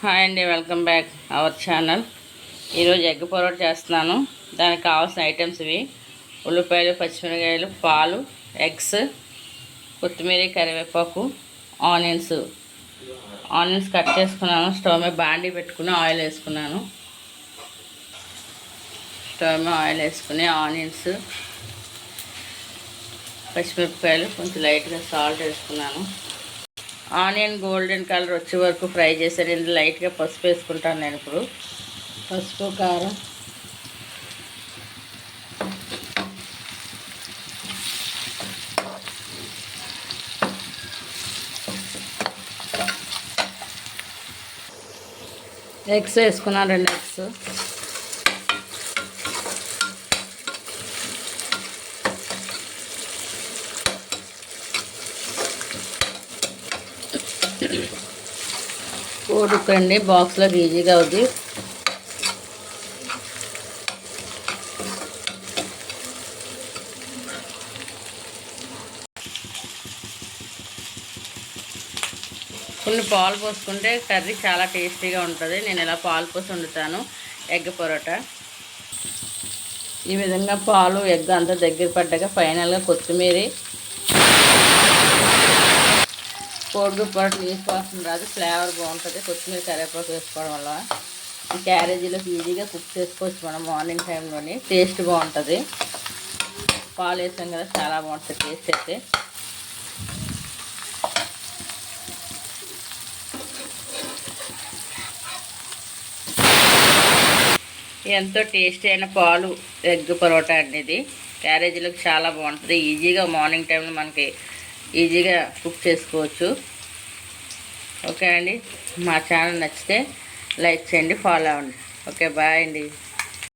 Hi అండి welcome back our channel. ఈరోజు egg parotta చేస్తున్నాను. దానికి కావాల్సిన ఐటమ్స్ ఇవి. ఉల్లిపాయలు పచ్చిమిరకాయలు పాలు ఎగ్స్ కొత్తిమీర కరివేపాకు ఆనియన్స్. ఆనియన్స్ కట్ చేసుకున్నాను. స్టవ్ మీద బాండీ పెట్టుకుని ఆయిల్ వేసుకున్నాను. స్టవ్ మీద ఆయిల్ వేసుకుని ఆనియన్స్ పచ్చిమిరపకాయలు కొంచెం లైట్గా సాల్ట్ వేసుకున్నాను. ఆనియన్ గోల్డెన్ కలర్ వచ్చే వరకు ఫ్రై చేశాను ఇందులో లైట్గా పసుపు వేసుకుంటాను నేను ఇప్పుడు. పసుపు కారం. ఎగ్స్ వేసుకున్నాను రెండు ఎగ్స్. కోడుకండి బాక్స్లో ఈజీగా అవుద్ది కొన్ని పాలు పోసుకుంటే కర్రీ చాలా టేస్టీగా ఉంటుంది. నేను ఇలా పాలు పోసి వండుతాను ఎగ్ పొరోటా. ఈ విధంగా పాలు ఎగ్ అంతా దగ్గర పడ్డాక ఫైనల్గా కొత్తిమీర కోడిగుడ్డు పొరటు వేసుకోవాల్సిన రాదు ఫ్లేవర్ బాగుంటుంది. కొత్తిమీర కరివేపాకు వేసుకోవడం వల్ల. క్యారేజీలో ఈజీగా కుక్ చేసుకోవచ్చు మనం మార్నింగ్ టైంలోని. టేస్ట్ బాగుంటుంది. పాలు వేసాం కదా చాలా బాగుంటుంది టేస్ట్ అయితే. ఎంతో టేస్టీ అయిన పాలు ఎగ్ పరోటా అండి ఇది. క్యారేజీలోకి చాలా బాగుంటుంది. ఈజీగా మార్నింగ్ టైంలో మనకి ఈజీగా కుక్ చేసుకోవచ్చు. ఓకే అండి? మా ఛానల్ నచ్చితే లైక్ చేయండి ఫాలో అవ్వండి. ఓకే బాయ్ అండి.